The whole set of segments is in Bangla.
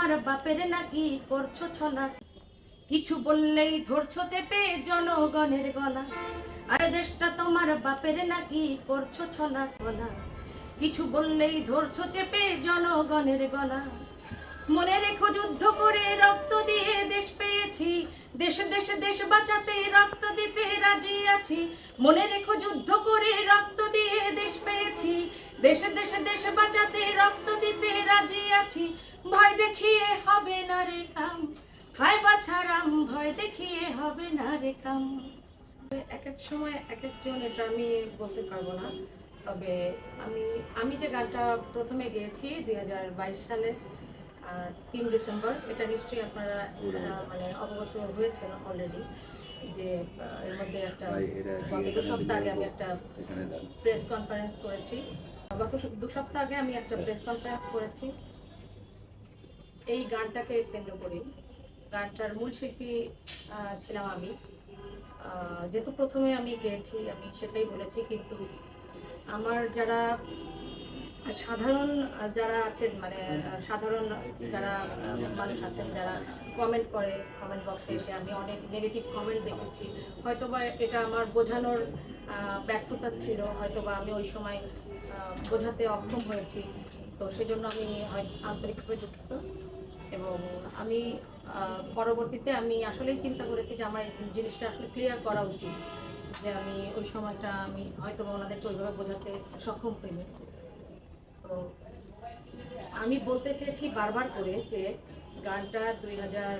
তোমার বাপের নাকি করছ ছলা? কিছু বললেই ধরছো চেপে জনগণের গলা। আরে দেশটা তোমার বাপের নাকি করছ ছলা গলা কিছু বললেই ধরছো চেপে জনগণের গলা। মনে রেখো যুদ্ধ করে রক্ত দিয়ে দেশ পেয়েছি। দেশে দেশে, দেশ বাঁচাতে রক্ত দিতে রাজি আছি। মনে রেখো যুদ্ধ করে রক্ত দিয়ে দেশ পেয়েছি। দেশে দেশে দেশ বাঁচাতে রক্ত দিতে রাজি আছি। ভয় দেখিয়ে হবে না রে কাম। হায় বাছারাম ভয় দেখিয়ে হবে না রে কাম। এক এক সময় এক একজন এটা আমি বলতে পারব না। তবে আমি আমি যে গানটা প্রথমে গেয়েছি দুই হাজার বাইশ সালের আহ, তিন ডিসেম্বর এটা নিশ্চয়ই আপনারা মানে অবগত হয়েছেন অলরেডি যে এর মধ্যে একটা গত সপ্তাহে আমি একটা প্রেস কনফারেন্স করেছি। গত দু সপ্তাহ আগে আমি একটা প্রেস কনফারেন্স করেছি। এই গানটাকে কেন্দ্র করে গানটার মূল শিল্পী ছিলাম আমি। যেহেতু প্রথমে আমি গেয়েছি, আমি সেটাই বলেছি, কিন্তু আমার যারা সাধারণ, যারা আছেন মানে সাধারণ যারা মানুষ আছেন, যারা কমেন্ট করে কমেন্ট বক্সে এসে আমি অনেক নেগেটিভ কমেন্ট দেখেছি। হয়তোবা এটা আমার বোঝানোর ব্যর্থতা ছিল, হয়তোবা আমি ওই সময় বোঝাতে অক্ষম হয়েছি। তো সেজন্য আমি আন্তরিকভাবে দুঃখিত এবং আমি পরবর্তীতে আমি আসলেই চিন্তা করেছি যে আমার জিনিসটা আসলে ক্লিয়ার করা উচিত যে আমি ওই সময়টা আমি হয়তো ওনাদেরকে ওইভাবে বোঝাতে সক্ষম হইনি। তো আমি বলতে চেয়েছি বারবার করে যে গানটা দুই হাজার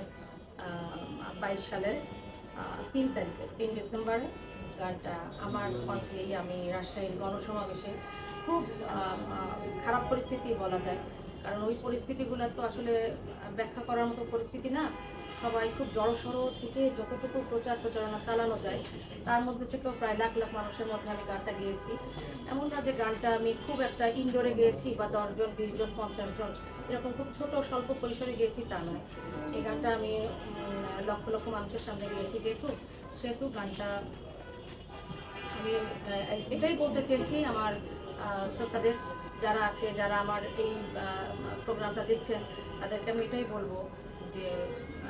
বাইশ সালের তিন তারিখে, তিন ডিসেম্বরে গানটা আমার কণ্ঠেই আমি রাজশাহীর গণসমাবেশে খুব খারাপ পরিস্থিতি বলা যায়। কারণ ওই পরিস্থিতিগুলো তো আসলে ব্যাখ্যা করার মতো পরিস্থিতি না। সবাই খুব জড়সড় থেকে যতটুকু প্রচার প্রচারণা চালানো যায়, তার মধ্যে থেকেও প্রায় লাখ লাখ মানুষের মধ্যে আমি গানটা গেয়েছি। এমন না যে গানটা আমি খুব একটা ইনডোরে গেয়েছি বা দশজন বিশ জন, পঞ্চাশ জন, এরকম খুব ছোট, স্বল্প পরিসরে গেয়েছি তা নয়। এই গানটা আমি লক্ষ লক্ষ মানুষের সামনে গিয়েছি যেহেতু, সেহেতু গানটা আমি এটাই বলতে চেয়েছি আমার শ্রোতাদের যারা আছে, যারা আমার এই প্রোগ্রামটা দেখছেন, তাদেরকে আমি এটাই বলব যে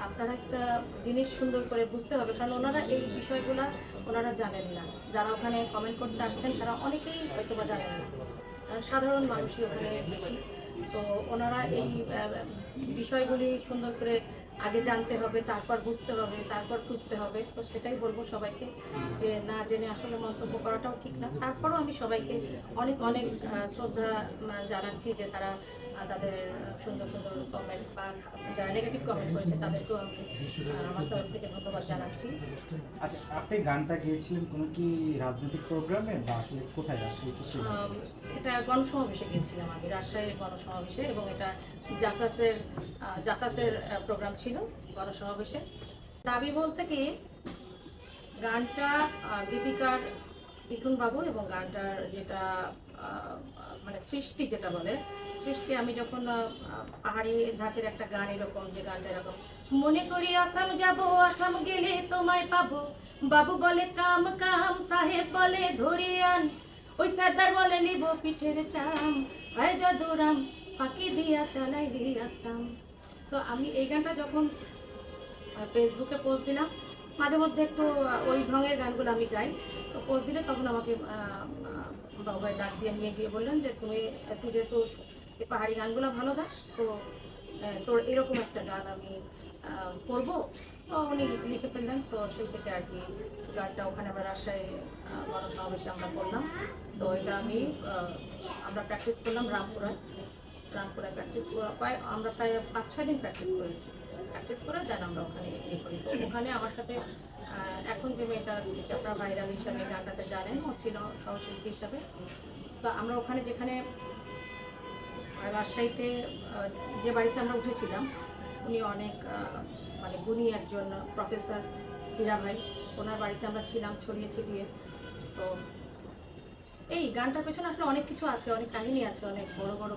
আপনারা একটা জিনিস সুন্দর করে বুঝতে হবে, কারণ ওনারা এই বিষয়গুলো ওনারা জানেন না। যারা ওখানে কমেন্ট করতে আসছেন, তারা অনেকেই হয়তো বা জানেন না। সাধারণ মানুষই ওখানে বেশি। তো ওনারা এই বিষয়গুলি সুন্দর করে আগে জানতে হবে তারপর বুঝতে হবে তারপর খুঁজতে হবে। তো সেটাই বলব সবাইকে যে না জেনে আসলে মন্তব্য করাটাও ঠিক না। তারপরেও আমি সবাইকে অনেক অনেক শ্রদ্ধা জানাচ্ছি যে তারা তাদের সুন্দর সুন্দর কমেন্ট বা যারা নেগেটিভ কমেন্ট করেছে তাদেরকেও আমি আমার তরফ থেকে ধন্যবাদ জানাচ্ছি। আচ্ছা আপনি গানটা গিয়েছিলেন কোনো কি রাজনৈতিক প্রোগ্রামে বা আসলে কোথায় আসলে কি এটা গণসমাবেশে গিয়েছিলাম আমি রাজশাহীর গণসমাবেশে এবং এটা জাসাসের জাসাসের প্রোগ্রাম ছিল গণসমাবেশে। দাবি বলতে কি, গানটা গীতিকার ইথুন বাবু এবং গানটার যেটা মানে সৃষ্টি যেটা বলে, সৃষ্টি আমি যখন পাহাড়ি ধাঁচের একটা গান এরকম, যে গানটা এরকম, মনে করি আসাম যাব, আসাম গেলে তোমায় পাবো। বাবু বলে, কাম কাম, সাহেব বলে ধরিয়ান ওই সাদার বলে, নিব পিঠের চাম, হায় জাদুরাম ফাঁকি দিয়া চালাই দিয়ে আসতাম। তো আমি এই গানটা যখন ফেসবুকে পোস্ট দিলাম, মাঝে মধ্যে একটু ওই ঢঙের গানগুলো আমি গাই। তো পোস্ট দিলে তখন আমাকে বাবাই ডাক দিয়ে নিয়ে গিয়ে বললেন যে, তুমি, তুই যেহেতু এই পাহাড়ি গানগুলো ভালো গাস তো তোর এরকম একটা গান আমি করব। তো উনি লিখে ফেললেন, তো সেই থেকে আর কি গানটা ওখানে আমরা রাজশাহী গণসমাবেশে আমরা করলাম। তো এটা আমি আমরা প্র্যাকটিস করলাম রামপুরায়। রামপুরায় প্র্যাকটিস প্রায় আমরা প্রায় পাঁচ ছয় দিন প্র্যাকটিস করেছি। প্র্যাকটিস করে যান আমরা ওখানে করি ওখানে আমার সাথে এখন যে মেয়েটা আপনারা ভাইরাল হিসাবে গানটাতে জানেন, ও ছিল সহশিল্পী হিসাবে। তো আমরা ওখানে যেখানে রাজশাহীতে যে বাড়িতে আমরা উঠেছিলাম, উনি অনেক মানে গুণী একজন প্রফেসর হীরা ভাই। ওনার বাড়িতে আমরা ছিলাম ছড়িয়ে ছিটিয়ে। তো এই গানটার পেছনে আসলে অনেক কিছু আছে, অনেক কাহিনী আছে, অনেক বড় বড়